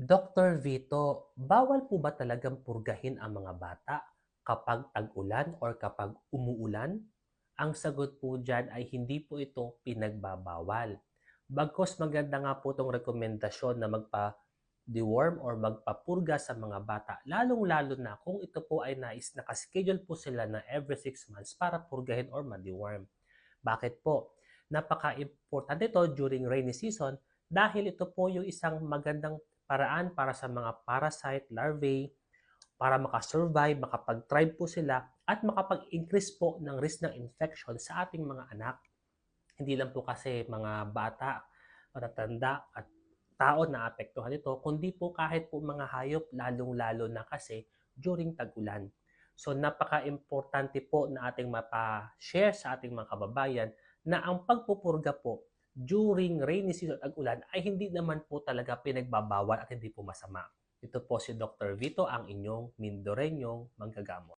Dr. Vito, bawal po ba talagang purgahin ang mga bata kapag tag-ulan or kapag umuulan? Ang sagot po dyan ay hindi po ito pinagbabawal. Bagkus maganda nga po itong rekomendasyon na magpa-deworm or magpapurga sa mga bata, lalong-lalo na kung ito po ay nais nakaschedule po sila na every 6 months para purgahin or ma-deworm. Bakit po? Napaka-importante ito during rainy season dahil ito po yung isang magandang paraan para sa mga parasite, larvae, para makasurvive, makapag-thrive po sila at makapag-increase po ng risk ng infection sa ating mga anak. Hindi lang po kasi mga bata, matatanda at tao na apektuhan ito, kundi po kahit po mga hayop, lalong-lalo na kasi during tag-ulan. So napaka-importante po na ating mapa-share sa ating mga kababayan na ang pagpupurga po during rainy season at ulan ay hindi naman po talaga pinagbabawal at hindi po masama. Ito po si Dr. Vito, ang inyong Mindorenyong manggagamot.